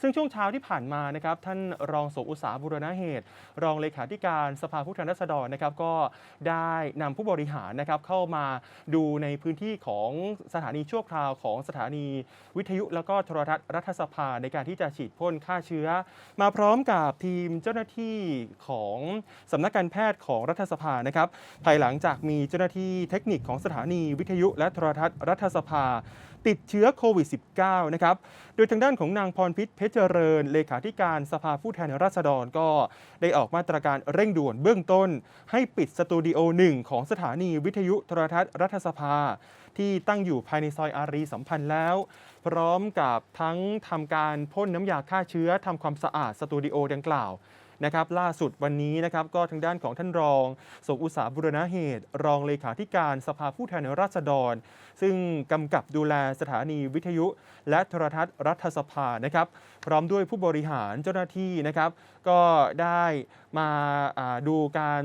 ซึ่งช่วงเช้าที่ผ่านมานะครับท่านรองโสอุตสาบุรณเหตุ รองเลขาธิการสภาผู้แทนราษฎรนะครับก็ได้นำผู้บริหารนะครับเข้ามาดูในพื้นที่ของสถานีชั่วคราวของสถานีวิทยุ แล้วก็โทรทัศน์รัฐสภาในการที่จะฉีดพ่นฆ่าเชื้อ มาพร้อมกับทีมเจ้าหน้าที่ของสำนักการแพทย์ของรัฐสภานะครับภายหลังจากมีเจ้าหน้าที่เทคนิคของสถานีวิทยุ และโทรทัศน์รัฐสภาติดเชื้อโควิด -19 นะครับ โดยทางด้านของนางพรพิษเพชรเจริญ เลขาธิการสภาผู้แทนราษฎรก็ได้ออกมาตรการเร่งด่วนเบื้องต้น ให้ปิดสตูดิโอหนึ่งของสถานีวิทยุโทรทัศน์รัฐสภา ที่ตั้งอยู่ภายในซอยอารีสัมพันธ์แล้ว พร้อมกับทั้งทำการพ่นน้ำยาฆ่าเชื้อทำความสะอาดสตูดิโอดังกล่าว นะครับล่าสุดวันนี้นะครับก็ทางด้านของท่านรองสมอุตสาบุรณะเหตุ รองเลขาธิการสภาผู้แทนราษฎร ซึ่งกำกับดูแลสถานีวิทยุ และโทรทัศน์รัฐสภานะครับพร้อมด้วยผู้บริหารเจ้าหน้าที่นะครับก็ได้มาาดูการ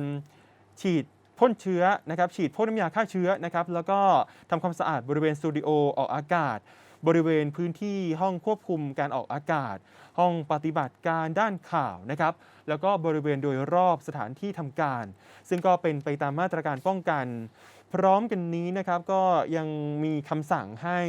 ฉีดพ่นเชื้อนะครับฉีดพ่นน้ำยาฆ่าเชื้อนะครับแล้วก็ทำความสะอาดบริเวณสตูดิโอออกอากาศ บริเวณพื้นที่ห้องควบคุมการออกอากาศ ห้องปฏิบัติการด้านข่าวนะครับ แล้วก็บริเวณโดยรอบสถานที่ทำการ ซึ่งก็เป็นไปตามมาตรการป้องกัน พร้อมกันนี้นะครับก็ยังมีคำสั่งให้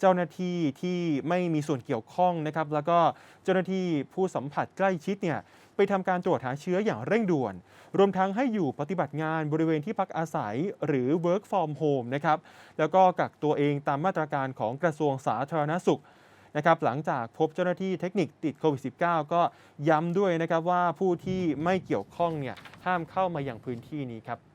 เจ้าหน้าที่ที่ไม่มีส่วนเกี่ยวข้องนะครับ แล้วก็เจ้าหน้าที่ผู้สัมผัสใกล้ชิดเนี่ยไปทำการตรวจหาเชื้ออย่างเร่งด่วน รวมทั้งให้อยู่ปฏิบัติงานบริเวณที่พักอาศัยหรือ work from home นะครับแล้วก็กักตัวเองตามมาตรการของกระทรวงสาธารณสุขนะครับหลังจากพบเจ้าหน้าที่เทคนิคติดโควิด -19 ก็ย้ำด้วยนะครับว่าผู้ที่ไม่เกี่ยวข้องเนี่ยห้ามเข้ามาอย่างพื้นที่นี้ครับ